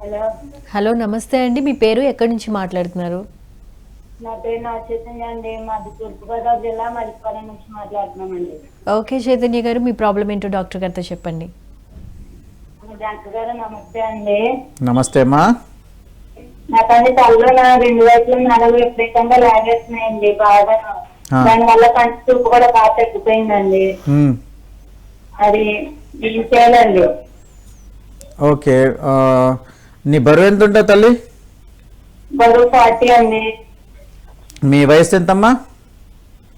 Hello hello నమస్తే అండి. మీ పేరు ఎక్కడి నుంచి మాట్లాడుతున్నారు? నా పేరు నా చైతన్య అండి. మాది తూర్పుగోదావరి జిల్లా మరిపాలెం నుంచి మాట్లాడుతున్నామండి. ఓకే చైతన్య గారు మీ ప్రాబ్లం ఏంటో డాక్టర్ గారితో చెప్పండి. డాక్టర్ గారు నమస్తే అండి. నమస్తే అమ్మా. నాకండి తలలో నా రెండు వైపులు నడలు విపరీతంగా లాగేస్తున్నాయండి. బాగా ఆ. దానివల్ల కంటి చూపు కూడా బాగా తగ్గిపోయిందండి. అది ఇది చేయాలండి. ఓకే ఆ, నీ బరువు ఎంత ఉంటుంది తల్లి? బరువు ఫార్టీ అండి. మీ వయసు ఎంతమ్మా?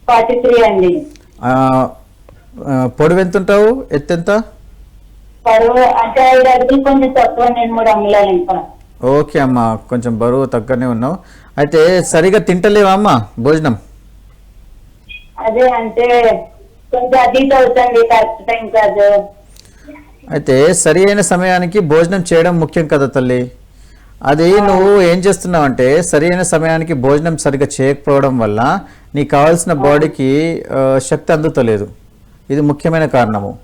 ఫార్టీ త్రీ అండి. పొడవు ఎంత ఉంటావు ఎత్తు ఎంత? బరువు అంటే ఐదు అడుగులు కొంచెం తక్కువ నేను మూడు అంగుళాలు ఇంకా. ఓకే అమ్మా కొంచెం బరువు తగ్గనే ఉన్నావు. అయితే సరిగా తింటలేవా అమ్మా భోజనం? అదే అంటే కొంచెం అది అవుతుంది కరెక్ట్ టైం కాదు అయితే సరి అయిన సమయానికి భోజనం చేయడం ముఖ్యం కదా తల్లి? అది నువ్వు ఏం చేస్తున్నావు అంటే సరి అయిన సమయానికి భోజనం సరిగా చేయకపోవడం వల్ల నీకు కావాల్సిన బాడీకి శక్తి అందుతలేదు. ఇది ముఖ్యమైన కారణము.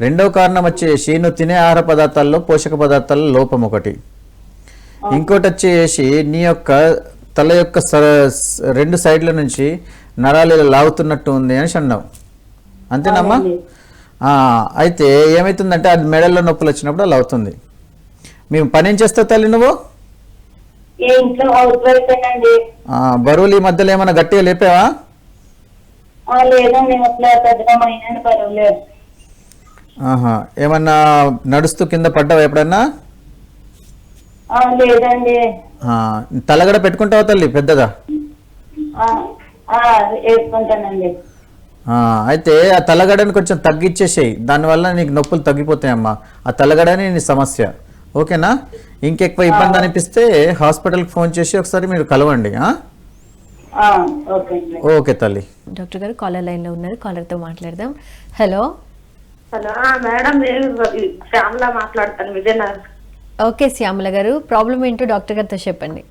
రెండవ కారణం వచ్చేసి నువ్వు తినే ఆహార పదార్థాల్లో పోషక పదార్థాల లోపం ఒకటి. ఇంకోటి వచ్చేసి నీ యొక్క తల యొక్క స- రెండు సైడ్ల నుంచి నరాలు ఇలా లాగుతున్నట్టు ఉంది అని అన్నావు. అంతేనమ్మా? అయితే ఏమవుతుందంటే అది మెడల్లో నొప్పులు వచ్చినప్పుడు అలా అవుతుంది. మేము పని ఏం చేస్తావు తల్లి నువ్వు? బరువులు ఈ మధ్యలో ఏమైనా గట్టిగా లేపావా? ఏమన్నా నడుస్తూ కింద పడ్డావా ఎప్పుడన్నా? లేదండి. ఆ, తలగడ పెట్టుకుంటావా తల్లి పెద్దగా? వేసుకుంటానండి. అయితే ఆ తలగడని కొంచెం తగ్గించేసేయి దానివల్ల నీకు నొప్పులు తగ్గిపోతాయమ్మా. ఆ తలగడని నీ సమస్య. ఓకేనా? ఇంకెక్కువ ఇబ్బంది అనిపిస్తే హాస్పిటల్కి ఫోన్ చేసి ఒకసారి మీరు కలవండి ఆ? ఆ, ఓకే తల్లి. డాక్టర్ గారు కాలర్ లైన్లో ఉన్నారు. కాలర్తో మాట్లాడదాం. హలో. హలో ఆ, మేడం శ్యామలా మాట్లాడతాను. విజయనగరం. ఓకే శ్యామల గారు. ప్రాబ్లం ఏంటో డాక్టర్ గారితో చెప్పండి.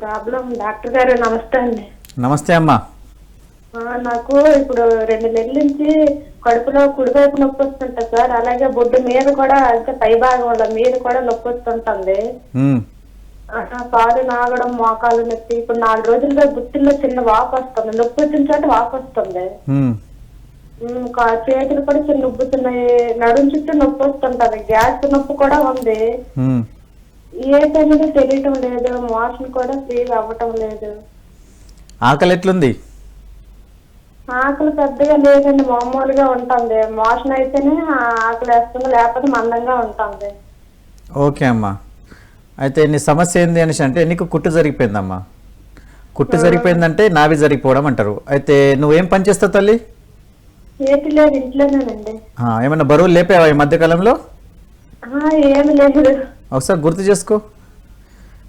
ప్రాబ్లం డాక్టర్ గారు నమస్తే అండి. నమస్తే అమ్మా. నాకు ఇప్పుడు రెండు నెలల నుంచి కడుపులో కుడివైపు నొప్పి వస్తుంటుంది సార్. అలాగే బొడ్డు మీద కూడా అంటే పై భాగంలో మీద కూడా నొప్పి వస్తుంటుంది. పాలు నాగడం మోకాలు నొప్పి ఇప్పుడు నాలుగు రోజులుగా గుత్తిలో చిన్న వాపు వస్తుంది. నొప్పి వచ్చిన చోట వాపు వస్తుంది. చేతులు కూడా చిన్న ఉబ్బుతున్నాయి నడుం చుట్టూ నొప్పి వస్తుంటది. గ్యాస్ నొప్పి కూడా ఉంది. ఏ టైంలో తెలియటం లేదు. మోషన్ కూడా ఫ్రీగా అవ్వటం లేదు. ఆకలి ఎట్లుంది? ఆకలి పెద్దగా లేదండి మామూలుగా ఉంటుంది. మోషన్ అయితేనే ఆకలి వేస్తుంది లేకపోతే మందంగా ఉంటుంది. ఓకే అమ్మా. అయితే నీ సమస్య ఏంది అనేసి అంటే నీకు కుట్టు జరిగిపోయిందమ్మా. కుట్టు జరిగిపోయిందంటే నావి జరిగిపోవడం అంటారు. అయితే నువ్వేం పని చేస్తావు తల్లి? ఏటి లేదు ఇంట్లోనేనండి. ఏమన్నా బరువులు లేపావా ఈ మధ్యకాలంలో? ఏమి లేదు. ఒకసారి గుర్తు చేసుకో.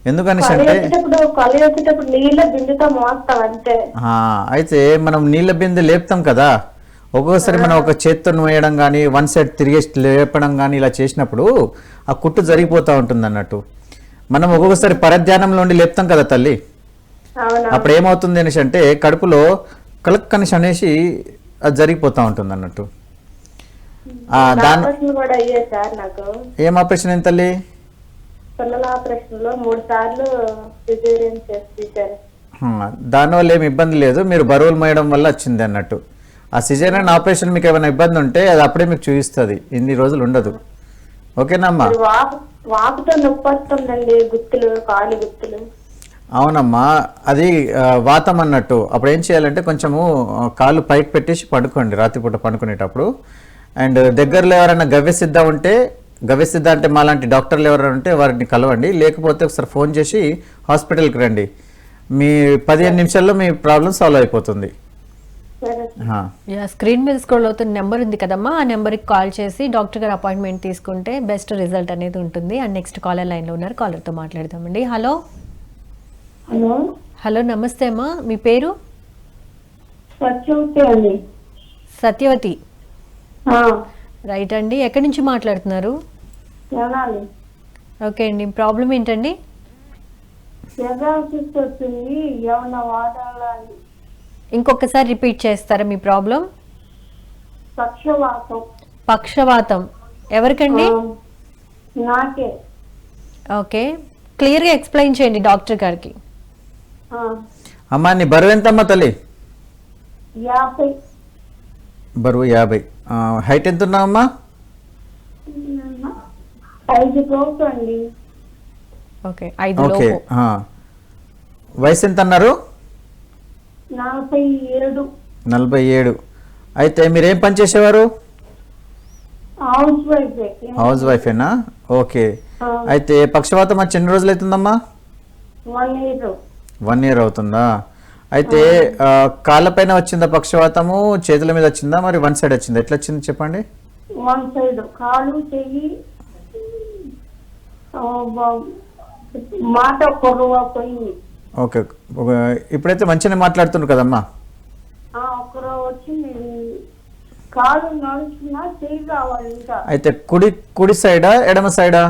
ఎందుకనేసి అంటే అయితే మనం నీళ్ళ బిందె లేపుతాం కదా. ఒక్కొక్కసారి మనం ఒక చేత్తో వేయడం కానీ వన్ సైడ్ తిరిగి లేపడం కానీ ఇలా చేసినప్పుడు ఆ కుట్టు జరిగిపోతూ ఉంటుంది అన్నట్టు మనం ఒక్కొక్కసారి పరధ్యానంలో ఉండి లేపుతాం కదా తల్లి. అప్పుడు ఏమవుతుంది అనేసి అంటే కడుపులో కలక్ అనేసి అనేసి అది జరిగిపోతూ ఉంటుంది అన్నట్టు దాని ఏం ఆపరేషన్ ఏంటి తల్లి? పిల్లల ఆపరేషన్లో మూడు సార్లు సిజేరియన్ చేసి దానివల్ల ఏమి ఇబ్బంది లేదు. మీరు బరువులు మోయడం వల్ల వచ్చింది అన్నట్టు. ఆ సిజేరియన్ ఆపరేషన్ మీకు ఏమైనా ఇబ్బంది ఉంటే అది అప్పుడే మీకు చూపిస్తుంది. ఇన్ని రోజులు ఉండదు. ఓకేనమ్మా? వాపుతో నొప్పి వస్తుందండి గుత్తులు కాలు గుత్తులు. అవునమ్మా. అది వాతం అన్నట్టు. అప్పుడు ఏం చేయాలంటే కొంచెము కాళ్ళు పైకి పెట్టేసి పడుకోండి. రాత్రిపూట పడుకునేటప్పుడు. అండ్ దగ్గరలో ఎవరైనా గవ్యసిద్ధ ఉంటే గవ్యసిద్ధ అంటే మాలాంటి డాక్టర్లు ఎవరైనా ఉంటే వారిని కలవండి. లేకపోతే ఒకసారి ఫోన్ చేసి హాస్పిటల్కి రండి. మీ పదిహేను నిమిషాల్లో మీ ప్రాబ్లం సాల్వ్ అయిపోతుంది. సరే. ఆ. యా, స్క్రీన్ మీద స్క్రోల్ అవుతున్న నెంబర్ ఉంది కదమ్మా. ఆ నెంబర్కి కాల్ చేసి డాక్టర్ గారు అపాయింట్మెంట్ తీసుకుంటే బెస్ట్ రిజల్ట్ అనేది ఉంటుంది. అండ్ నెక్స్ట్ కాలర్ లైన్లో ఉన్నారు. కాలర్తో మాట్లాడదామండి. హలో. హలో. హలో నమస్తే అమ్మా. మీ పేరు? సత్యవతి అండి. సత్యవతి. రైట్ అండి. ఎక్కడి నుంచి మాట్లాడుతున్నారు? ఓకే అండి. ప్రాబ్లం ఏంటండి? ఇంకొకసారి రిపీట్ చేస్తారా మీ ప్రాబ్లం పక్షవాతం. ఎవరికండి? ఓకే. క్లియర్గా ఎక్స్ప్లెయిన్ చేయండి డాక్టర్ గారికి. అమ్మా నీ బరువు ఎంతమ్మా తల్లి? యాభై. బరువు యాభై. హైట్ ఎంత ఉన్నావమ్మా? ఐదు రోజు అండి. ఓకే ఐదు ఓకే లోపు. ఆ. వయసు ఎంత అన్నారు? నలభై ఏడు. నలభై ఏడు. అయితే మీరేం పని చేసేవారు? House wife. హౌస్ వైఫేనా? ఓకే. అయితే పక్షవాతం వచ్చి ఎన్ని రోజులు అవుతుందమ్మా? One year. వన్ ఇయర్ అవుతుందా? అయితే కాళ్ళపైన వచ్చిందా పక్షవాతము చేతుల మీద వచ్చిందా? మరి వన్ సైడ్ వచ్చిందా? ఎట్లా వచ్చింది చెప్పండి. వన్ సైడ్ కాలు చెయ్యి మాట పోయింది ఓకే. ఇప్పుడైతే మంచిగానే మాట్లాడుతున్నారు కదమ్మా? ఆ, ఒకరు వచ్చి కాలు నడుచుకున్నా చెయ్యి కావాలి ఇంకా. అయితే కుడి కుడి సైడా ఎడమ సైడా?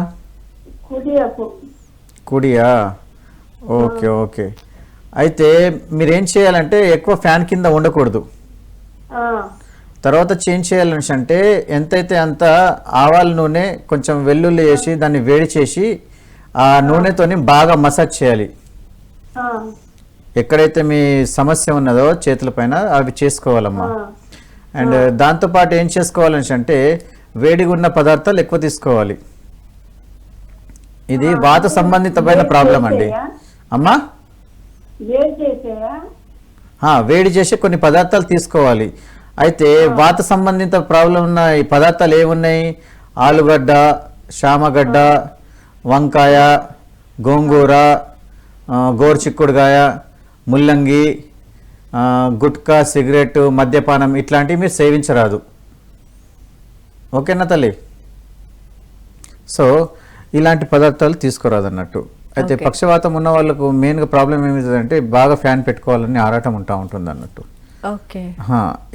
కుడియా? Okay okay. అయితే మీరేం చేయాలంటే ఎక్కువ ఫ్యాన్ కింద ఉండకూడదు. తర్వాత చేంజ్ చేయాలని అంటే ఎంతైతే అంత ఆవాల నూనె కొంచెం వెల్లుల్లి వేసి దాన్ని వేడి చేసి ఆ నూనెతోని బాగా మసాజ్ చేయాలి. ఎక్కడైతే మీ సమస్య ఉన్నదో చేతుల పైన అవి చేసుకోవాలమ్మా. అండ్ దాంతోపాటు ఏం చేసుకోవాలని అంటే వేడిగా ఉన్న పదార్థాలు ఎక్కువ తీసుకోవాలి. ఇది వాత సంబంధితమైన ప్రాబ్లం అండి. అమ్మా? వేడి చేసి కొన్ని పదార్థాలు తీసుకోవాలి. అయితే వాత సంబంధిత ప్రాబ్లం ఉన్న ఈ పదార్థాలు ఏమున్నాయి? ఆలుగడ్డ శామగడ్డ వంకాయ గోంగూర గోరుచిక్కుడుగాయ ముల్లంగి గుట్కా సిగరెట్ మద్యపానం ఇట్లాంటివి మీరు సేవించరాదు. ఓకేనా తల్లి? సో ఇలాంటి పదార్థాలు తీసుకురాదు అన్నట్టు అయితే. పక్షవాతం ఉన్న వాళ్ళకు మెయిన్గా ప్రాబ్లం ఏమిటంటే బాగా ఫ్యాన్ పెట్టుకోవాలని ఆరాటం ఉంటా ఉంటుంది అన్నట్టు.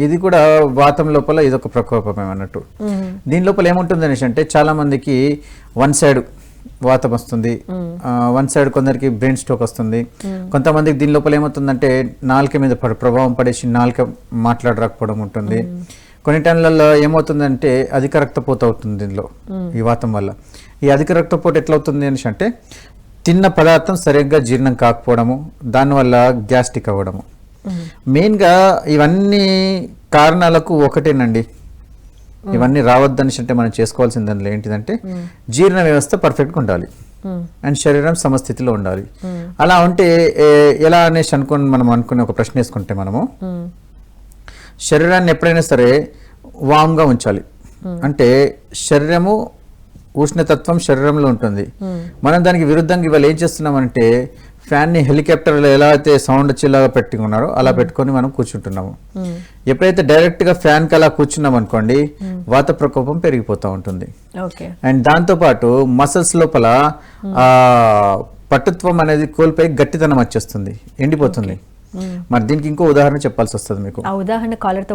ఇది కూడా వాతం లోపల ఇదొక ప్రకోపమే అన్నట్టు దీని లోపల ఏముంటుంది అనేసి అంటే చాలా మందికి వన్ సైడ్ వాతం వస్తుంది. వన్ సైడ్ కొందరికి బ్రెయిన్ స్ట్రోక్ వస్తుంది. కొంతమందికి దీని లోపల ఏమవుతుందంటే నాలుక మీద పడ ప్రభావం పడేసి నాలుక మాట్లాడరాకపోవడం ఉంటుంది. కొన్ని టైంలలో ఏమవుతుందంటే అధిక రక్తపోత అవుతుంది దీనిలో ఈ వాతం వల్ల. ఈ అధిక రక్తపోటు ఎట్లా అవుతుంది అనేసి అంటే తిన్న పదార్థం సరిగ్గా జీర్ణం కాకపోవడము దానివల్ల గ్యాస్ట్రిక్ అవ్వడము. మెయిన్గా ఇవన్నీ కారణాలకు ఒకటేనండి. ఇవన్నీ రావద్దనిసి అంటే మనం చేసుకోవాల్సింది ఏంటిదంటే జీర్ణ వ్యవస్థ పర్ఫెక్ట్గా ఉండాలి. అండ్ శరీరం సమస్థితిలో ఉండాలి. అలా ఉంటే ఎలా అనేసి అనుకుని మనం అనుకునే ఒక ప్రశ్న వేసుకుంటే మనము శరీరాన్ని ఎప్పుడైనా సరే వామ్గా ఉంచాలి. అంటే శరీరము ఉష్ణతత్వం శరీరంలో ఉంటుంది. మనం దానికి విరుద్ధంగా ఇవాళ ఏం చేస్తున్నామంటే ఫ్యాన్ని హెలికాప్టర్లో ఎలా అయితే సౌండ్ వచ్చేలాగా పెట్టుకున్నారో అలా పెట్టుకొని మనం కూర్చుంటున్నాము. ఎప్పుడైతే డైరెక్ట్గా ఫ్యాన్కి అలా కూర్చున్నాం అనుకోండి వాత ప్రకోపం పెరిగిపోతూ ఉంటుంది. ఓకే. అండ్ దాంతోపాటు మసిల్స్ లోపల ఆ పట్టుత్వం అనేది కోల్పోయి గట్టితనం వచ్చేస్తుంది ఎండిపోతుంది. మరి దీనికి ఇంకో ఉదాహరణ చెప్పాల్సి వస్తుంది మీకు. ఆ ఉదాహరణ కాలర్తో